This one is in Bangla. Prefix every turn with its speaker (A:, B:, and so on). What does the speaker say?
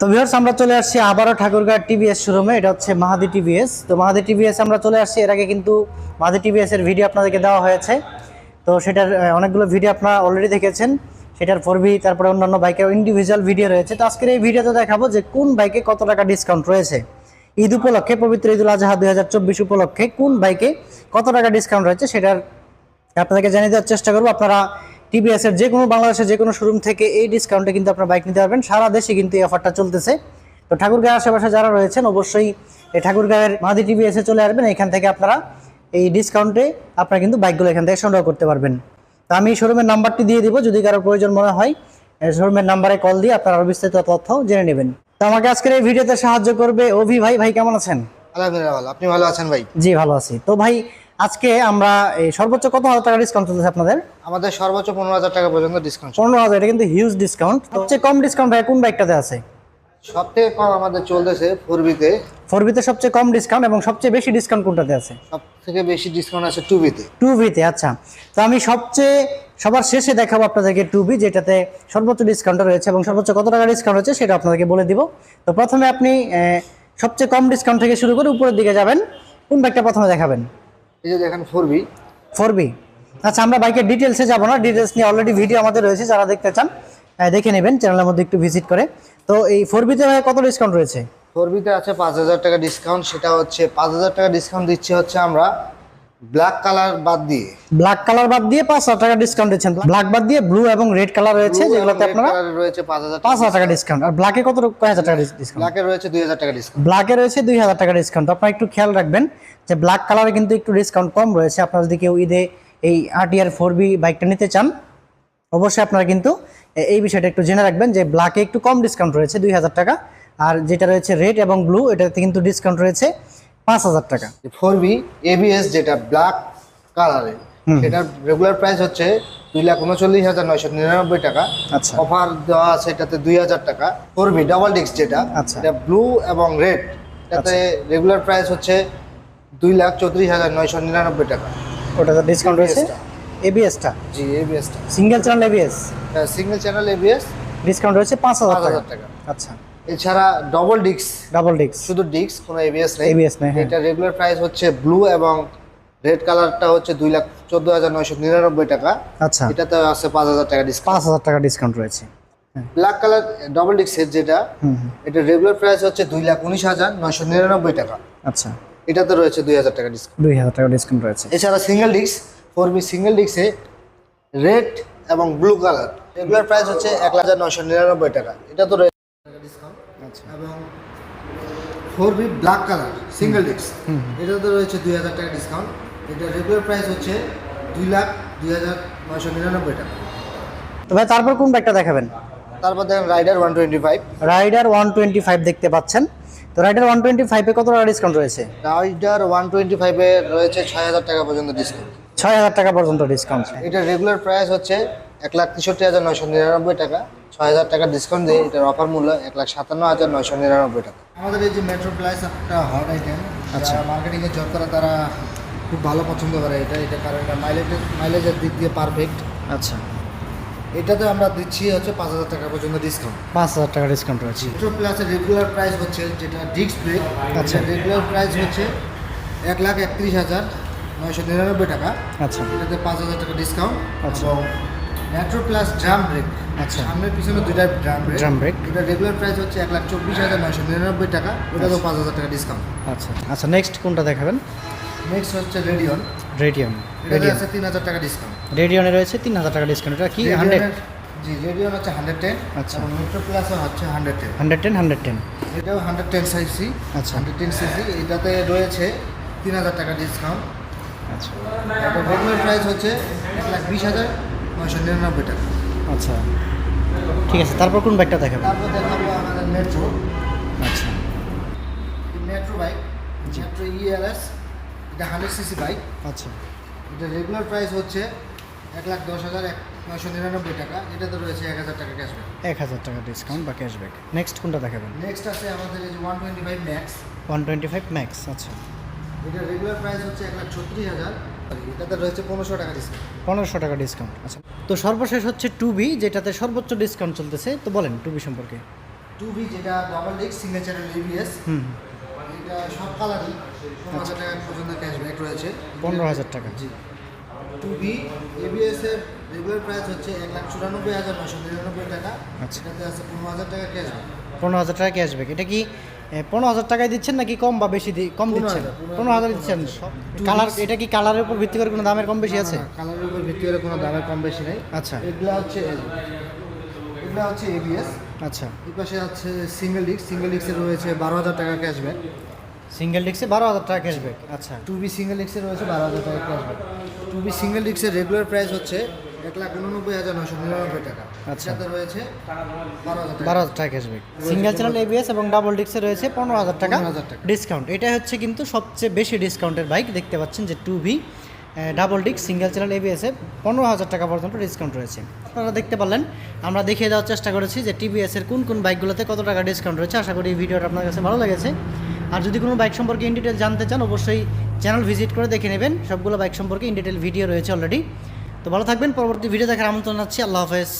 A: তো ভিউয়ার্স আমরা চলে আসছি আবারও ঠাকুরগাঁও টিভিএস শোরুমে এটা হচ্ছে মাহাদি টিভিএস তো মাহাদি টিভিএস আমরা চলে আসছি। এর আগে কিন্তু মাহাদি টিভিএস এর ভিডিও আপনাদেরকে দেওয়া হয়েছে। তো সেটার অনেকগুলো ভিডিও আপনারা অলরেডি দেখেছেন। সেটার ফোরবি তারপরে অন্যান্য বাইকের ইন্ডিভিজুয়াল ভিডিও রয়েছে। তো আজকের এই ভিডিওতে দেখাবো যে কোন বাইকে কত টাকা ডিসকাউন্ট রয়েছে। ঈদ উপলক্ষে, পবিত্র ঈদুল আজহা দুই হাজার চব্বিশ উপলক্ষে কোন বাইকে কত টাকা ডিসকাউন্ট রয়েছে, সেটার আপনাদেরকে জানিয়ে দেওয়ার চেষ্টা করব। আপনারা টিভিএস এর যে কোনো বাংলাদেশের যে কোনো শোরুম থেকে এই ডিসকাউন্টে কিন্তু আপনারা বাইক নিতে পারবেন। সারা দেশে কিন্তু এই অফারটা চলতেছে। তো ঠাকুরগাঁও আশেপাশে যারা রয়েছেন অবশ্যই এই ঠাকুরগাঁয়ের মাদি টিভিএসে চলে আসবেন। এখান থেকে আপনারা এই ডিসকাউন্টে আপনারা কিন্তু বাইকগুলো এখান থেকে সংগ্রহ করতে পারবেন। তো আমি শোরুমের নাম্বারটি দিয়ে দিব। যদি কারও প্রয়োজন মনে হয় শোরুমের নাম্বারে কল দিয়ে আপনারা আরও বিস্তারিত তথ্য জেনে নেবেন। তো আমাকে আজকের এই ভিডিওতে সাহায্য করবে অভি ভাই। ভাই কেমন আছেন?
B: আলহামদুলিল্লাহ আপনি ভালো আছেন ভাই?
A: জি ভালো আছি। তো ভাই আজকে আমরা এই সর্বোচ্চ কত হাজার টাকা ডিসকাউন্ট চলতেছে আপনাদের?
B: আমাদের সর্বোচ্চ পনেরো হাজার টাকা পর্যন্ত ডিসকাউন্ট
A: পনেরো হাজার এটা কিন্তু হিউজ ডিসকাউন্ট সবচেয়ে কম ডিসকাউন্ট ভাই কোন বাইকটাতে আছে?
B: সব থেকে কম আমাদের চলতেছে ফোরবিতে।
A: ফোর বিতে সবচেয়ে কম ডিসকাউন্ট এবং সবচেয়ে বেশি ডিসকাউন্ট কোনটাতে আছে?
B: সব থেকে বেশি ডিসকাউন্ট আছে টুবিতে।
A: টু বিতে আচ্ছা। তো আমি সবচেয়ে সবার শেষে দেখাবো আপনাদেরকে টু বি যেটাতে সর্বোচ্চ ডিসকাউন্ট রয়েছে এবং সর্বোচ্চ কত টাকা ডিসকাউন্ট রয়েছে সেটা আপনাদেরকে বলে দিব। তো প্রথমে আপনি সবচেয়ে কম ডিসকাউন্ট থেকে শুরু করে উপরের দিকে যাবেন। কোন বাইকটা প্রথমে দেখাবেন?
B: এই যে দেখেন ফোরবি
A: ফোর বি আচ্ছা আমরা বাইকের ডিটেলসে যাব না। ডিটেলস নিয়ে অলরেডি ভিডিও আমাদের রয়েছে যারা দেখতে চান দেখে নেবেন চ্যানেলের মধ্যে একটু ভিজিট করে। তো এই ফোর বিতে কত ডিসকাউন্ট রয়েছে?
B: ফোরবিতে আছে পাঁচ হাজার টাকা ডিসকাউন্ট সেটা হচ্ছে পাঁচ হাজার টাকা ডিসকাউন্ট দিচ্ছে হচ্ছে আমরা ব্ল্যাক কালার বাদ দিয়ে।
A: ব্ল্যাক কালার বাদ দিয়ে পাঁচ হাজার টাকা ডিসকাউন্ট দিচ্ছেন। ব্ল্যাক বাদ দিয়ে ব্লু এবং রেড কালার রয়েছে যেগুলোতে আপনারা
B: রয়েছে পাঁচ হাজার
A: পাঁচ হাজার টাকা ডিসকাউন্ট আর ব্ল্যাকে কত কয় হাজার টাকা ডিসকাউন্ট
B: ব্ল্যাকের রয়েছে দুই হাজার টাকা ডিসকাউন্ট
A: ব্ল্যাকে রয়েছে দুই হাজার টাকা ডিসকাউন্ট আপনারা একটু খেয়াল রাখবেন যে ব্ল্যাক কালারে কিন্তু একটু ডিসকাউন্ট কম রয়েছে। আপনারা যদি কেউ ঈদে এই আরটিআর ফোর বি বাইকটা নিতে চান অবশ্যই আপনারা কিন্তু এই বিষয়টা একটু জেনে রাখবেন যে ব্ল্যাকে একটু কম ডিসকাউন্ট রয়েছে দুই হাজার টাকা। আর যেটা রয়েছে রেড এবং ব্লু এটাতে কিন্তু ডিসকাউন্ট রয়েছে। পাঁচ হাজার টাকা।
B: ফোর বি এবিএস যেটা ব্ল্যাক কালারের সেটার রেগুলার প্রাইস হচ্ছে দুই লাখ উনচল্লিশ হাজার নয়শো নিরানব্বই টাকা।
A: আচ্ছা।
B: অফার দেওয়া আছে এটাতে দুই হাজার টাকা। ফোর বি ডাবল ডিস্ক যেটা
A: আচ্ছা।
B: এটা ব্লু এবং রেড এটাতে রেগুলার প্রাইস হচ্ছে দুই লাখ চৌত্রিশ হাজার নয়শো নিরানব্বই টাকা।
A: ওটাতে ডিসকাউন্ট রয়েছে। এবিএসটা
B: জি এবিএসটা
A: single channel ABS
B: single channel ABS
A: discount রয়েছে পাঁচ হাজার টাকা। আচ্ছা।
B: এছাড়া ডবল ডিস্ক
A: ডাবল ডিক্স
B: শুধু ডিস্ক কোনো এবিএস নেই।
A: ABS নেই, হ্যাঁ।
B: এটা রেগুলার প্রাইস হচ্ছে ব্লু এবং রেড কালারটা হচ্ছে দুই লাখ চোদ্দ হাজার নয়শো নিরানব্বই টাকা।
A: আচ্ছা।
B: এটাতে আছে পাঁচ হাজার টাকা ডিসকাউন্ট
A: পাঁচ হাজার টাকা ডিসকাউন্ট রয়েছে।
B: ব্ল্যাক কালার ডবল ডিস্কের যেটা
A: হুম হুম,
B: এটা রেগুলার প্রাইস হচ্ছে দুই লাখ উনিশ হাজার নয়শো নিরানব্বই টাকা।
A: আচ্ছা।
B: এটাতে রয়েছে দুই হাজার টাকা ডিসকাউন্ট
A: দুই হাজার টাকা ডিসকাউন্ট রয়েছে।
B: এছাড়া single disc four V single ডিস্কে red এবং ব্লু কালার রেগুলার প্রাইস হচ্ছে এক হাজার নয়শো নিরানব্বই টাকা। এটা তো রয়েছে এবং four V black colour single disc. এটাতে রয়েছে দুই হাজার টাকা ডিসকাউন্ট। এটা রেগুলার প্রাইস হচ্ছে দুই লাখ দুই হাজার নয়শো নিরানব্বই টাকা।
A: তো ভাই তারপর কোন ব্যাগটা দেখাবেন?
B: তারপর দেখেন Raider one twenty five
A: Raider one twenty five দেখতে পাচ্ছেন। তো রাইডার ওয়ান টোয়েন্টি ফাইভে কত টাকা ডিসকাউন্ট রয়েছে?
B: রাইডার ওয়ান টোয়েন্টি ফাইভে রয়েছে ছয় হাজার টাকা পর্যন্ত ডিসকাউন্ট
A: ছয় হাজার টাকা পর্যন্ত ডিসকাউন্ট
B: এটা রেগুলার প্রাইস হচ্ছে এক লাখ তেষট্টি হাজার নয়শো নিরানব্বই টাকা ছয় হাজার টাকা ডিসকাউন্ট দিয়ে এটার অফার মূল্য এক লাখ সাতান্ন হাজার নয়শো নিরানব্বই টাকা। আমাদের এই যে মেট্রো প্লাস একটা হট আইটেম আচ্ছা। মার্কেটিংয়ে জব করা তারা খুব ভালো পছন্দ করে এটা। এটা কারণ এটা মাইলেজ মাইলেজের দিক দিয়ে পারফেক্ট
A: আচ্ছা।
B: এটাতে আমরা দিচ্ছি হচ্ছে পাঁচ হাজার টাকা পর্যন্ত ডিসকাউন্ট
A: পাঁচ হাজার টাকা ডিসকাউন্ট রয়েছে।
B: মেট্রো প্লাসের রেগুলার প্রাইস হচ্ছে যেটা ডিস্ক ব্রেক
A: আচ্ছা।
B: রেগুলার প্রাইস হচ্ছে এক লাখ একত্রিশ হাজার নয়শো নিরানব্বই টাকা।
A: আচ্ছা।
B: এটাতে পাঁচ হাজার টাকা ডিসকাউন্ট
A: আচ্ছা।
B: এবং মেট্রো প্লাস ড্রাম ব্রেক
A: আচ্ছা।
B: সামনের পিছনে দুইটা ড্রাম ব্রেক
A: Drum brake।
B: এটা রেগুলার প্রাইস হচ্ছে এক লাখ চব্বিশ হাজার নয়শো নিরানব্বই টাকা। ওটাতেও পাঁচ হাজার টাকা ডিসকাউন্ট
A: আচ্ছা। আচ্ছা নেক্সট কোনটা দেখাবেন?
B: নেক্সট হচ্ছে রেডিয়ন
A: রেডিয়ন রেডিয়ন
B: আছে তিন হাজার টাকা ডিসকাউন্ট
A: রেডিয়নে রয়েছে তিন হাজার টাকা ডিসকাউন্ট এটা কি? হান্ড্রেড
B: জি রেডিয়ন হচ্ছে হান্ড্রেড টেন
A: আচ্ছা।
B: মেট্রো প্লাস হচ্ছে hundred ten
A: hundred ten hundred ten
B: এটাও হান্ড্রেড টেন সিসি
A: আচ্ছা।
B: হান্ড্রেড টেন সিসি এটাতে রয়েছে তিন হাজার টাকা ডিসকাউন্ট
A: আচ্ছা।
B: রেগুলার প্রাইস হচ্ছে এক লাখ বিশ হাজার। নয়শো নিরানব্বই টাকা
A: আচ্ছা। ঠিক আছে তারপর কোন বাইকটা দেখাবেন
B: তারপর দেখাবো আমাদের মেট্রো
A: আচ্ছা।
B: Metro bike metro E L S এটা হান্ড্রেড সিসি বাইক
A: আচ্ছা।
B: এটা রেগুলার প্রাইস হচ্ছে এক লাখ দশ হাজার এক নয়শো নিরানব্বই টাকা। এটাতে রয়েছে এক হাজার টাকা ক্যাশব্যাক
A: এক হাজার টাকা ডিসকাউন্ট বা ক্যাশব্যাক নেক্সট কোনটা দেখাবেন?
B: নেক্সট আছে আমাদের এই যে one twenty five Max
A: one twenty five Max আচ্ছা।
B: এটা রেগুলার প্রাইস হচ্ছে এক লাখ ছত্রিশ হাজার। এটাতে রয়েছে পনেরোশো টাকা ডিসকাউন্ট
A: পনেরোশো টাকা ডিসকাউন্ট আচ্ছা তো সর্বশেষ হচ্ছে টু বি যেটাতে সর্বোচ্চ ডিসকাউন্ট চলতেছে। তো বলেন টু বি সম্পর্কে
B: টু বি যেটা ডবল ডিস্ক চ্যানেল এবিএস
A: হুম।
B: এটা সব কালারই পনেরো হাজার টাকা পর্যন্ত ক্যাশব্যাক রয়েছে।
A: পনেরো হাজার টাকা।
B: জি। টু বি এবিএস এর রেগুলার প্রাইস হচ্ছে এক লাখ চুরানব্বই হাজার নশো নিরানব্বই টাকা।
A: আচ্ছা।
B: এটাতে আছে পনেরো হাজার টাকা ক্যাশব্যাক
A: পনেরো হাজার টাকা ক্যাশব্যাক এটা কি পনেরো হাজার টাকায় দিচ্ছেন নাকি কম বা বেশি কম দিচ্ছেন?
B: পনেরো
A: হাজার দিচ্ছেন। কালার এটা কি কালারের উপর ভিত্তি করে কোনো দামের কম বেশি আছে?
B: কালারের উপর ভিত্তি করে কোনো দামের কম বেশি নেই।
A: আচ্ছা।
B: এগুলো হচ্ছে এগুলো হচ্ছে এবিএস
A: আচ্ছা।
B: এই পাশে আছে সিঙ্গেল ডিস্ক সিঙ্গেল ডিস্কের রয়েছে বারো হাজার টাকা ক্যাশব্যাক
A: সিঙ্গেল ডিস্কে বারো হাজার টাকা ক্যাশব্যাক আচ্ছা।
B: টু বি সিঙ্গেল ডিস্কের রয়েছে বারো হাজার টাকা ক্যাশব্যাক টু বি সিঙ্গেল ডিস্কের রেগুলার প্রাইস হচ্ছে এক লাখ উননব্বই হাজার নশো নিরানব্বই টাকা।
A: আচ্ছা।
B: সাথে রয়েছে
A: বারো হাজার টাকা। ক্যাশব্যাক সিঙ্গেল চ্যানেল এবিএস এবং ডাবল ডিস্কে রয়েছে পনেরো হাজার টাকা
B: 15,000 টাকা।
A: ডিসকাউন্ট এটা হচ্ছে কিন্তু সবচেয়ে বেশি ডিসকাউন্টের বাইক দেখতে পাচ্ছেন যে two V double disc single channel এবিএসে পনেরো হাজার টাকা পর্যন্ত ডিসকাউন্ট রয়েছে। আপনারা দেখতে পারলেন আমরা দেখিয়ে দেওয়ার চেষ্টা করেছি যে টিভিএস এর কোন কোন বাইকগুলোতে কত টাকা ডিসকাউন্ট রয়েছে। আশা করি এই ভিডিওটা আপনার কাছে ভালো লেগেছে। আর যদি কোনো বাইক সম্পর্কে ইন ডিটেল জানতে চান অবশ্যই চ্যানেল ভিজিট করে দেখে নেবেন। সবগুলো বাইক সম্পর্কে ইন ডিটেল ভিডিও রয়েছে অলরেডি তো ভালো থাকবেন পরবর্তী ভিডিও দেখার আমন্ত্রণ জানাচ্ছি। আল্লাহ হাফেজ।